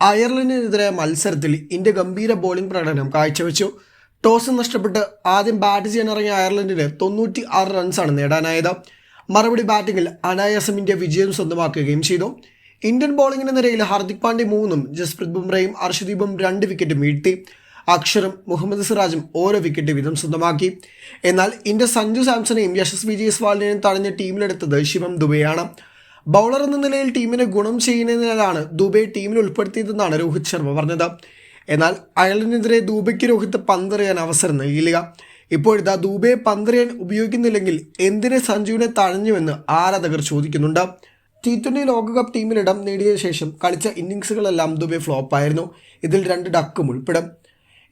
അയർലൻഡിനെതിരെ മത്സരത്തിൽ ഇന്ത്യ ഗംഭീര ബോളിംഗ് പ്രകടനം കാഴ്ചവെച്ചു. ടോസ് നഷ്ടപ്പെട്ട് ആദ്യം ബാറ്റ് ചെയ്യാനിറങ്ങിയ അയർലൻഡിന് തൊണ്ണൂറ്റി ആറ് റൺസാണ് നേടാനായത്. മറുപടി ബാറ്റിംഗിൽ അനായാസം ഇന്ത്യ വിജയം സ്വന്തമാക്കുകയും ചെയ്തു. ഇന്ത്യൻ ബോളിംഗിന്റെ നിരയിൽ ഹാർദിക് പാണ്ഡ്യ മൂന്നും ജസ്പ്രീത് ബുംറയും അർഷദീപും രണ്ട് വിക്കറ്റും വീഴ്ത്തി. അക്ഷറും മുഹമ്മദ് സിറാജും ഓരോ വിക്കറ്റ് വീതം സ്വന്തമാക്കി. എന്നാൽ ഇന്ത്യ സഞ്ജു സാംസണെയും യശസ്വി ജയ്സ്വാളിനെയും തടഞ്ഞ് ടീമിലെടുത്തത് ശിവം ദുബെയാണ്. ബൗളർ എന്ന നിലയിൽ ടീമിന് ഗുണം ചെയ്യുന്നതിനാലാണ് ദുബെ ടീമിൽ ഉൾപ്പെടുത്തിയതെന്നാണ് രോഹിത് ശർമ്മ പറഞ്ഞത്. എന്നാൽ അയർലൻഡിനെതിരെ ദുബൈക്ക് രോഹിത് പന്തെറിയാൻ അവസരം നൽകിയില്ല. ഇപ്പോഴിതാ ദുബൈ പന്തെറിയാൻ ഉപയോഗിക്കുന്നില്ലെങ്കിൽ എന്തിനെ സഞ്ജുവിനെ തഴഞ്ഞുവെന്ന് ആരാധകർ ചോദിക്കുന്നുണ്ട്. ടി ട്വന്റി ലോകകപ്പ് ടീമിലിടം നേടിയ ശേഷം കളിച്ച ഇന്നിങ്സുകളെല്ലാം ദുബെ ഫ്ലോപ്പായിരുന്നു ഇതിൽ രണ്ട് ഡക്കും ഉൾപ്പെടും.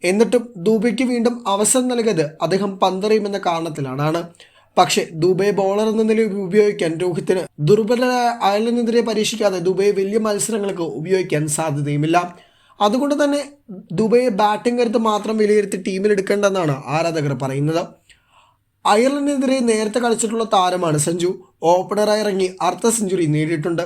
എന്നിട്ടും ദുബൈക്ക് വീണ്ടും അവസരം നൽകിയത് അദ്ദേഹം പന്തെറിയുമെന്ന കാരണത്തിലാണ്. പക്ഷേ ദുബൈ ബോളർ എന്ന നിലയിൽ ഉപയോഗിക്കാൻ രോഹിത്തിന് ദുർബലരായ അയലിനെതിരെ പരീക്ഷിക്കാതെ ദുബൈ വലിയ മത്സരങ്ങൾക്ക് ഉപയോഗിക്കാൻ സാധ്യതയുമില്ല. അതുകൊണ്ട് തന്നെ ദുബൈ ബാറ്റിംഗ് കരുത്ത് മാത്രം വിലയിരുത്തി ടീമിലെടുക്കേണ്ടെന്നാണ് ആരാധകർ പറയുന്നത്. അയർലൻഡിനെതിരെ നേരത്തെ കളിച്ചിട്ടുള്ള താരമാണ് സഞ്ജു. ഓപ്പണറായി ഇറങ്ങി അർദ്ധ സെഞ്ചുറി നേടിയിട്ടുണ്ട്.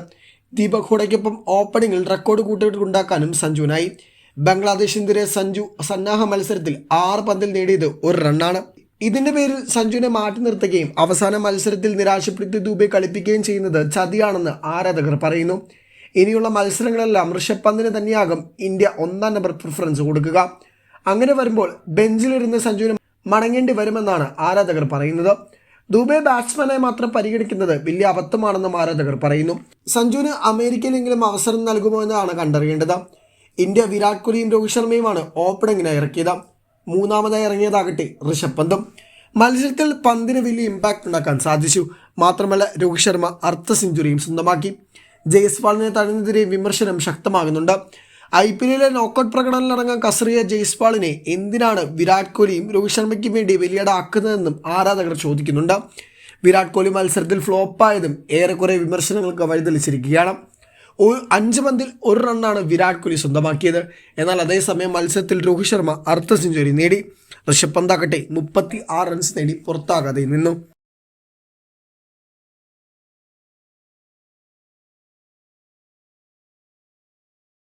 ദീപക് ഹുഡയ്ക്കൊപ്പം ഓപ്പണിംഗിൽ റെക്കോർഡ് കൂട്ടുണ്ടാക്കാനും സഞ്ജുവിനായി. ബംഗ്ലാദേശിനെതിരെ സഞ്ജു സന്നാഹ മത്സരത്തിൽ ആറ് പന്തിൽ നേടിയത് ഒരു റണ്ണാണ് ഇതിന്റെ പേരിൽ സഞ്ജുവിനെ മാറ്റി നിർത്തുകയും അവസാന മത്സരത്തിൽ നിരാശപ്പെടുത്തി ദുബെ കളിപ്പിക്കുകയും ചെയ്യുന്നത് ചതിയാണെന്ന് ആരാധകർ പറയുന്നു. ഇനിയുള്ള മത്സരങ്ങളെല്ലാം ഋഷഭ് പന്തിന് തന്നെയാകും ഇന്ത്യ ഒന്നാം നമ്പർ പ്രിഫറൻസ് കൊടുക്കുക. അങ്ങനെ വരുമ്പോൾ ബെഞ്ചിലിരുന്ന് സഞ്ജുവിന് മടങ്ങേണ്ടി വരുമെന്നാണ് ആരാധകർ പറയുന്നത്. ദുബെ ബാറ്റ്സ്മാനായി മാത്രം പരിഗണിക്കുന്നത് വലിയ അബദ്ധമാണെന്നും ആരാധകർ പറയുന്നു. സഞ്ജുവിന് അമേരിക്കയിലെങ്കിലും അവസരം നൽകുമോ എന്നാണ് കണ്ടറിയേണ്ടത്. ഇന്ത്യ വിരാട് കോഹ്ലിയും രോഹിത് ശർമ്മയുമാണ് ഓപ്പണിങ്ങിനായി ഇറക്കിയത്. മൂന്നാമതായി ഇറങ്ങിയതാകട്ടെ ഋഷഭ് പന്തും. മത്സരത്തിൽ പന്തിന് വലിയ ഇമ്പാക്റ്റ് ഉണ്ടാക്കാൻ സാധിച്ചു. മാത്രമല്ല രോഹിത് ശർമ്മ അർദ്ധ സെഞ്ചുറിയും സ്വന്തമാക്കി. ജയ്സ്വാളിനെ തടഞ്ഞതിരെ വിമർശനം ശക്തമാകുന്നുണ്ട്. ഐ പി എല്ലിലെ നോക്കൌട്ട് പ്രകടനത്തിലിറങ്ങാൻ കസറിയ ജയ്സ്വാളിനെ എന്തിനാണ് വിരാട് കോഹ്ലിയും രോഹിത് ശർമ്മയ്ക്കും വേണ്ടി വലിയടാക്കുന്നതെന്നും ആരാധകർ ചോദിക്കുന്നുണ്ട്. വിരാട് കോഹ്ലി മത്സരത്തിൽ ഫ്ലോപ്പായതും ഏറെക്കുറെ വിമർശനങ്ങൾക്ക് വഴിതെളിച്ചിരിക്കുകയാണ്. അഞ്ച് പന്തിൽ ഒരു റണ്ണാണ് വിരാട് കോഹ്ലി സ്വന്തമാക്കിയത്. എന്നാൽ അതേസമയം മത്സരത്തിൽ രോഹിത് ശർമ്മ അർദ്ധ സെഞ്ചുറി നേടി. ഋഷഭ് പന്താകട്ടെ മുപ്പത്തി ആറ് റൺസ് നേടി പുറത്താകാതെ നിന്നു.